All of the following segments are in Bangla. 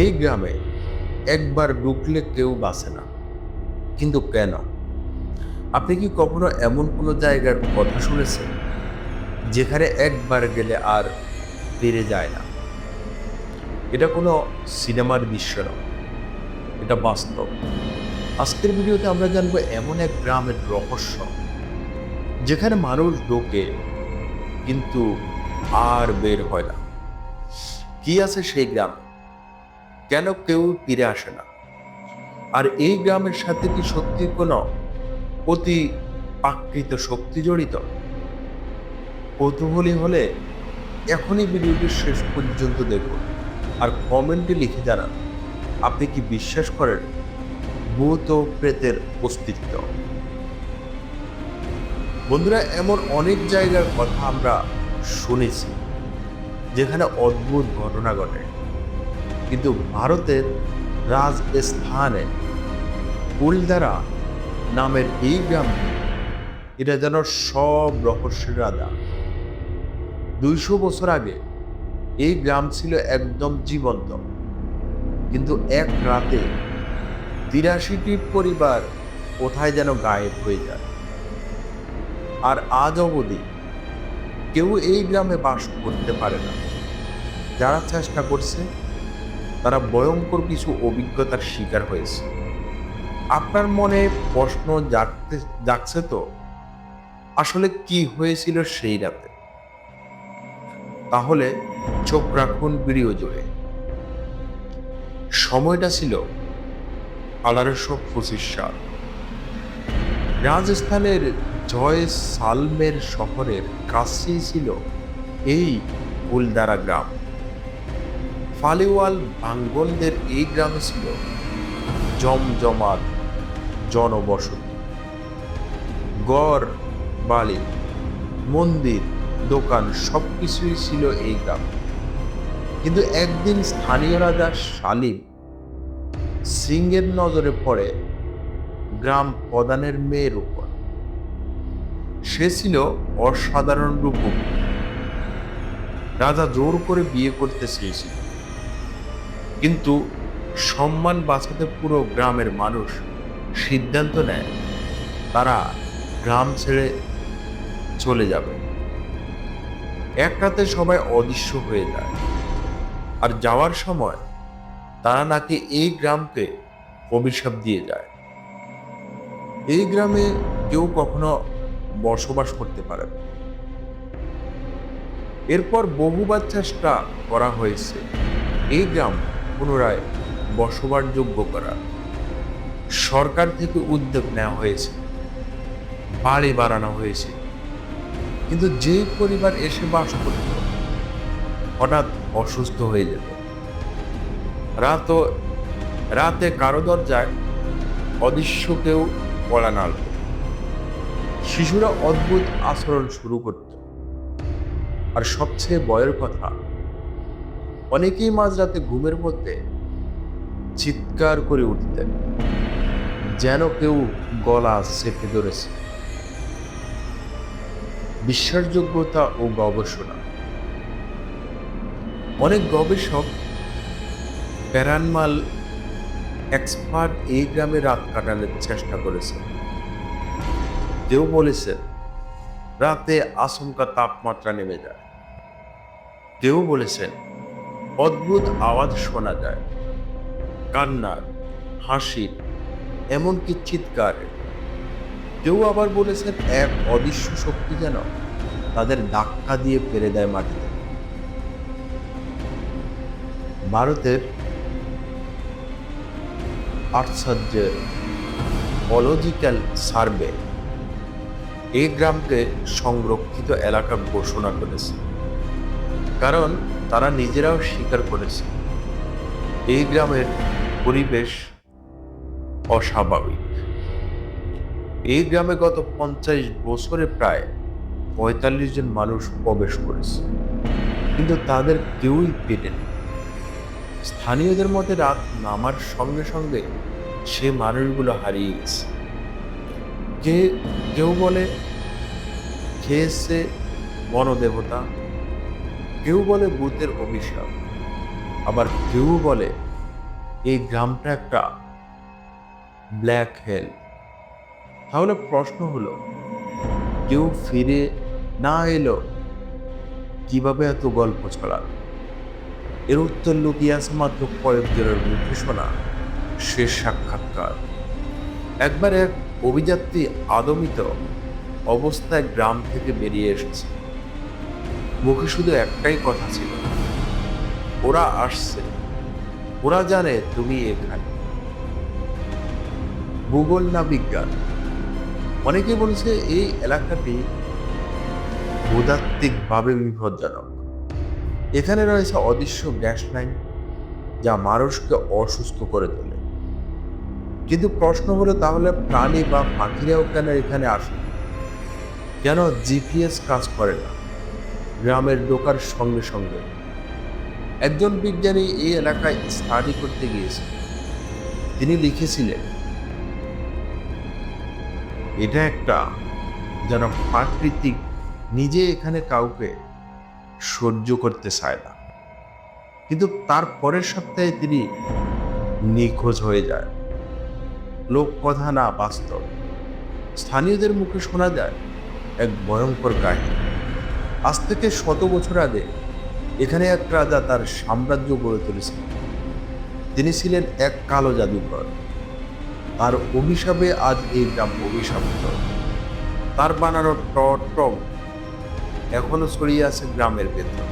এই গ্রামে একবার ঢুকলে কেউ বাসে না। কিন্তু কেন? আপনি কি কখনো এমন কোনো জায়গার কথা শুনেছেন, যেখানে একবার গেলে আর ফিরে যায় না? এটা কোনো সিনেমার দৃশ্য নয় এটা বাস্তব। আজকের ভিডিওতে আমরা জানব এমন এক গ্রামের রহস্য, যেখানে মানুষ ঢোকে কিন্তু আর বের হয় না। কি আছে সেই গ্রামে? কেন কেউ ফিরে আসে না? আর এই গ্রামের সাথে কি সত্যি কোনো অতি প্রাকৃত শক্তি জড়িত? কৌতূহলী হলে এখনই ভিডিওটি শেষ পর্যন্ত দেখুন আর কমেন্টে লিখে জানান, আপনি কি বিশ্বাস করেন ভূত ও প্রেতের অস্তিত্ব? বন্ধুরা, এমন অনেক জায়গার কথা আমরা শুনেছি যেখানে অদ্ভুত ঘটনা ঘটে। কিন্তু ভারতের রাজস্থানে কুলদারা নামের এই গ্রাম এটা যেন সব রহস্যের রাজা দুইশো বছর আগে এই গ্রাম ছিল একদম জীবন্ত। কিন্তু এক রাতে তিরাশিটি পরিবার কোথায় যেন গায়েব হয়ে যায়। আর আজ অবধি কেউ এই গ্রামে বাস করতে পারে না। যারা চেষ্টা করছে তারা ভয়ঙ্কর কিছু অভিজ্ঞতার শিকার হয়েছে। আপনার মনে প্রশ্ন জাগতে, জাগছে তো? আসলে কি হয়েছিল সেই রাতে? তাহলে চোখ রাখুন ভিডিও জুড়ে। সময়টা ছিল আঠারোশো পঁচিশ সাল। রাজস্থানের জয় সালমের শহরের কাছেই ছিল এই ফুলদারা গ্রাম। ফালিওয়াল বাঙ্গলদের এই গ্রামে ছিল জমজমাট জনবসতি। গড়, বালি, মন্দির, দোকান সব কিছুই ছিল এই গ্রামে। কিন্তু একদিন স্থানীয় রাজা শালিম সিংহের নজরে পড়ে গ্রাম প্রধানের মেয়ের উপর। সে ছিল অসাধারণ রূপবতী রাজা জোর করে বিয়ে করতে চেয়েছিল। কিন্তু সম্মান বাঁচাতে পুরো গ্রামের মানুষ সিদ্ধান্ত নেয়, তারা গ্রাম ছেড়ে চলে যাবে। এক রাতে সবাই অদৃশ্য হয়ে যায়। আর যাওয়ার সময় তারা নাকি এই গ্রামকে অভিশাপ দিয়ে যায়। এই গ্রামে কেউ কখনো বসবাস করতে পারে না। এরপর বহুবার চেষ্টা করা হয়েছে। এই গ্রাম পুনরায় বসবাসযোগ্য করা। সরকার থেকে উদ্যোগ নেওয়া হয়েছে। বাড়ি বাড়ানো হয়েছে। কিন্তু যে পরিবার এসে বাস করত, হঠাৎ অসুস্থ হয়ে যেত। রাত রাতে কারও দরজায় অদৃশ্য কেউ পড়া নাড়ত শিশুরা অদ্ভুত আচরণ শুরু করত। আর সবচেয়ে বয়ের কথা অনেকেই মাঝরাতে ঘুমের মধ্যে চিৎকার করে উঠতেন, যেন কেউ গলা চেপে ধরেছে। বিশ্বাসযোগ্যতা ও গবেষণা। অনেক গবেষক প্যারানমাল এক্সপার্ট এই গ্রামে রাত কাটানোর চেষ্টা করেছে। কেউ বলেছেন রাতে আচমকা তাপমাত্রা নেমে যায়। কেউ বলেছেন অদ্ভুত আওয়াজ শোনা যায়। কান্নার হাসির এমনকি চিৎকার। কেউ আবার বলেছেন, এক অদৃশ্য শক্তি যেন তাদের ধাক্কা দিয়ে ফেলে দেয় মাটিতে। ভারতের আশ্চর্যের অলজিক্যাল সার্ভে এই গ্রামকে সংরক্ষিত এলাকা ঘোষণা করেছে। কারণ তারা নিজেরাও স্বীকার করেছে। এই গ্রামের পরিবেশ অস্বাভাবিক। এই গ্রামে গত পঞ্চাশ বছরে প্রায় পঁয়তাল্লিশ জন মানুষ প্রবেশ করেছে। কিন্তু তাদের কেউই পেটেনি স্থানীয়দের মতে রাত নামার সঙ্গে সঙ্গে সে মানুষগুলো হারিয়ে গেছে। কে, কেউ বলে, খেয়েছে বনদেবতা কেউ বলে ভূতের অভিশাপ আবার কেউ বলে এই গ্রামটা একটা ব্ল্যাক হেল তাহলে প্রশ্ন হলো, কেউ ফিরে না এলো, কীভাবে এত গল্প ছড়াল? এর উত্তর লুকিয়ে আছে মাত্র কয়েকজনের মুখে শোনা শেষ সাক্ষাৎকার। একবার এক অভিযাত্রী আদমিত অবস্থায় গ্রাম থেকে বেরিয়ে এসেছে। মুখে শুধু একটাই কথা ছিল। ওরা আসছে। ওরা জানে তুমি এখানে। ভূগোল না বিজ্ঞান। অনেকে বলছে এই এলাকাটি ভূতাত্ত্বিকভাবে বিপজ্জনক। এখানে রয়েছে অদৃশ্য গ্যাস লাইন যা মানুষকে অসুস্থ করে তোলে। কিন্তু প্রশ্ন হলো, তাহলে প্রাণী বা পাখিরাও কেন এখানে আসে? কেন জিপিএস কাজ করে না? গ্রামের ঢোকার সঙ্গে সঙ্গে। একজন বিজ্ঞানী এই এলাকায় স্টাডি করতে গিয়েছে তিনি লিখেছিলেন, এটা একটা যেন প্রাকৃতিক, নিজে এখানে কাউকে সহ্য করতে চায় না। কিন্তু তার পরের সপ্তাহে তিনি নিখোঁজ হয়ে যায়। লোক কথা না বাস্তব। স্থানীয়দের মুখে শোনা যায়, এক ভয়ঙ্কর কাহিনী। আজ থেকে শত বছর আগে এখানে এক রাজা তার সাম্রাজ্য গড়ে তুলেছিলেন। তিনি ছিলেন এক কালো জাদুঘর। তার অভিশাপে আজ এই গ্রাম অভিশাপ্ত। তার বানানো টম এখনও ছড়িয়ে আছে গ্রামের ভেতর।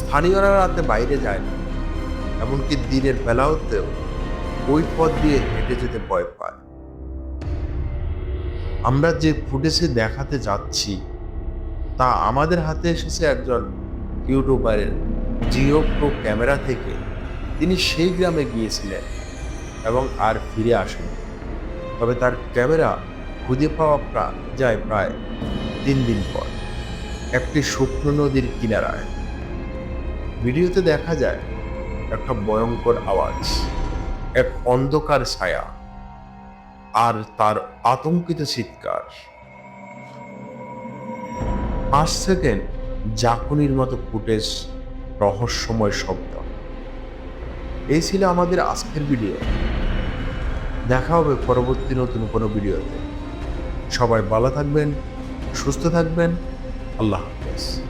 স্থানীয়রা রাতে বাইরে যায় না, এমনকি দিনের বেলাতেও ওই পথ দিয়ে হেঁটে যেতে ভয় পায়। আমরা যে ফুটেজে দেখাতে যাচ্ছি তা আমাদের হাতে এসেছে একজন ইউটিউবারের জিও প্রো ক্যামেরা থেকে। তিনি সেই গ্রামে গিয়েছিলেন এবং আর ফিরে আসেন তবে তার ক্যামেরা খুঁজে পাওয়া যায় প্রায় তিন দিন পর। একটি শুকনো নদীর কিনারায়। ভিডিওতে দেখা যায় একটা ভয়ঙ্কর আওয়াজ, এক অন্ধকার ছায়া, আর তার আতঙ্কিত চিৎকার। পাঁচ সেকেন্ড জাকুনির মতো ফুটেজ রহস্যময় শব্দ। এই ছিল আমাদের আজকের ভিডিও। দেখা হবে পরবর্তী নতুন কোনো ভিডিওতে। সবাই ভালো থাকবেন, সুস্থ থাকবেন। আল্লাহ হাফেজ।